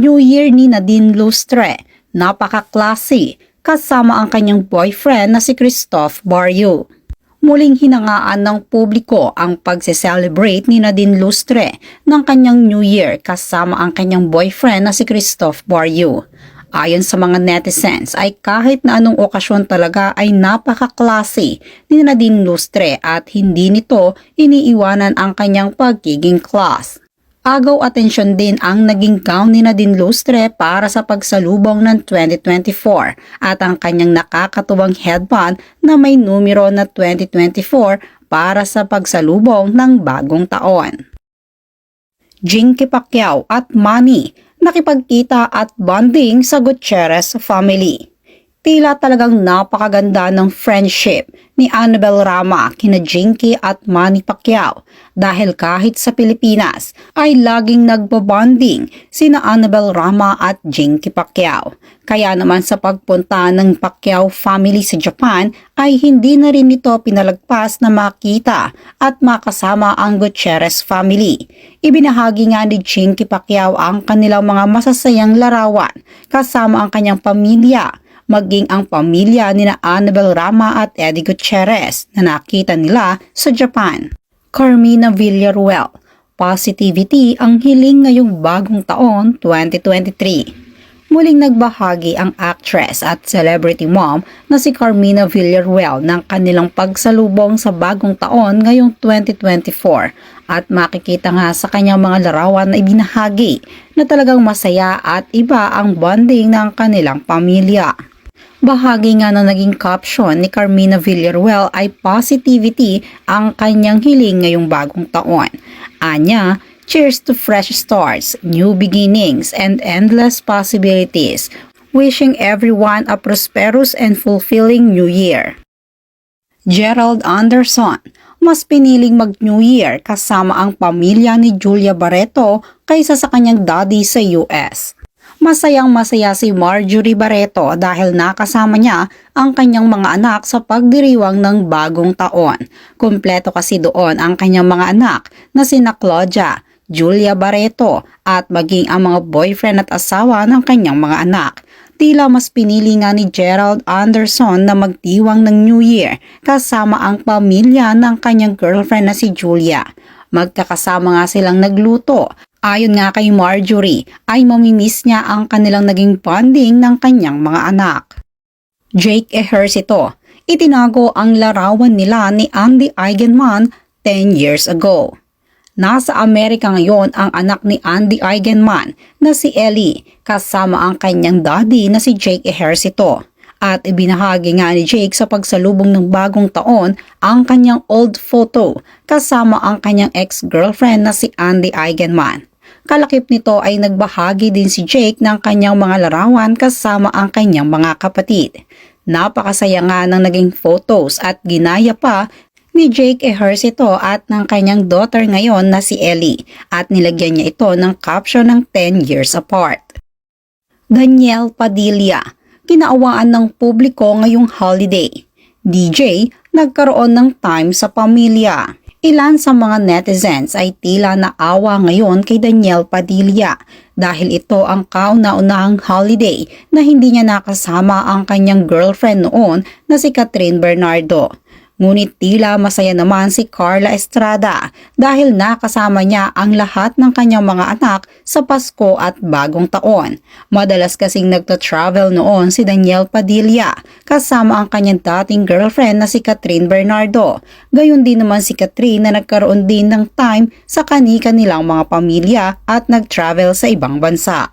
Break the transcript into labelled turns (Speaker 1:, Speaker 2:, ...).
Speaker 1: New Year ni Nadine Lustre, napaka-classy, kasama ang kanyang boyfriend na si Christoph Barrio. Muling hinangaan ng publiko ang pagse-celebrate ni Nadine Lustre ng kanyang New Year kasama ang kanyang boyfriend na si Christoph Barrio. Ayon sa mga netizens ay kahit na anong okasyon talaga ay napaka-classy ni Nadine Lustre at hindi nito iniiwanan ang kanyang pagiging class. Agaw atensyon din ang naging gown ni Nadine Lustre para sa pagsalubong ng 2024 at ang kanyang nakakatuwang headband na may numero na 2024 para sa pagsalubong ng bagong taon. Jinky Pacquiao at Manny nakipagkita at bonding sa Gutierrez family. Tila talagang napakaganda ng friendship ni Annabel Rama kina Jinky at Manny Pacquiao dahil kahit sa Pilipinas ay laging nagbabonding sina Annabel Rama at Jinky Pacquiao. Kaya naman sa pagpunta ng Pacquiao family sa Japan ay hindi na rin ito pinalagpas na makita at makasama ang Gutierrez family. Ibinahagi nga ni Jinky Pacquiao ang kanilang mga masasayang larawan kasama ang kanyang pamilya maging ang pamilya ni na Annabel Rama at Eddie Gutierrez na nakita nila sa Japan. Carmina Villaruel, positivity ang hiling ngayong bagong taon 2023. Muling nagbahagi ang actress at celebrity mom na si Carmina Villaruel ng kanilang pagsalubong sa bagong taon ngayong 2024 at makikita nga sa kanyang mga larawan na ibinahagi na talagang masaya at iba ang bonding ng kanilang pamilya. Bahagi nga na naging caption ni Carmina Villaruel ay positivity ang kanyang hiling ngayong bagong taon. Anya, cheers to fresh starts, new beginnings, and endless possibilities. Wishing everyone a prosperous and fulfilling new year. Gerald Anderson, mas piniling mag-New Year kasama ang pamilya ni Julia Barreto kaysa sa kanyang daddy sa US. Masayang masaya si Marjorie Barreto dahil nakasama niya ang kanyang mga anak sa pagdiriwang ng bagong taon. Kumpleto kasi doon ang kanyang mga anak na sina Claudia, Julia Barreto at maging ang mga boyfriend at asawa ng kanyang mga anak. Tila mas pinili nga ni Gerald Anderson na magdiwang ng New Year kasama ang pamilya ng kanyang girlfriend na si Julia. Magkakasama nga silang nagluto Ayon nga kay Marjorie, ay mamimiss niya ang kanilang naging bonding ng kanyang mga anak. Jake Ejercito, itinago ang larawan nila ni Andy Eigenman 10 years ago. Nasa Amerika ngayon ang anak ni Andy Eigenman na si Ellie kasama ang kanyang daddy na si Jake Ejercito. At ibinahagi nga ni Jake sa pagsalubong ng bagong taon ang kanyang old photo kasama ang kanyang ex-girlfriend na si Andy Eigenman. Kalakip nito ay nagbahagi din si Jake ng kanyang mga larawan kasama ang kanyang mga kapatid. Napakasaya nga ng naging photos at ginaya pa ni Jake Ejercito at ng kanyang daughter ngayon na si Ellie at nilagyan niya ito ng caption ng 10 years apart. Daniel Padilla, kinaawaan ng publiko ngayong holiday. DJ, nagkaroon ng time sa pamilya. Ilan sa mga netizens ay tila naawa ngayon kay Daniel Padilla dahil ito ang kauna-unahang holiday na hindi niya nakasama ang kanyang girlfriend noon na si Catherine Bernardo. Ngunit tila masaya naman si Carla Estrada dahil nakasama niya ang lahat ng kanyang mga anak sa Pasko at Bagong Taon. Madalas kasing nagta-travel noon si Daniel Padilla kasama ang kanyang dating girlfriend na si Catherine Bernardo. Gayon din naman si Catherine na nagkaroon din ng time sa kani-kanilang mga pamilya at nag-travel sa ibang bansa.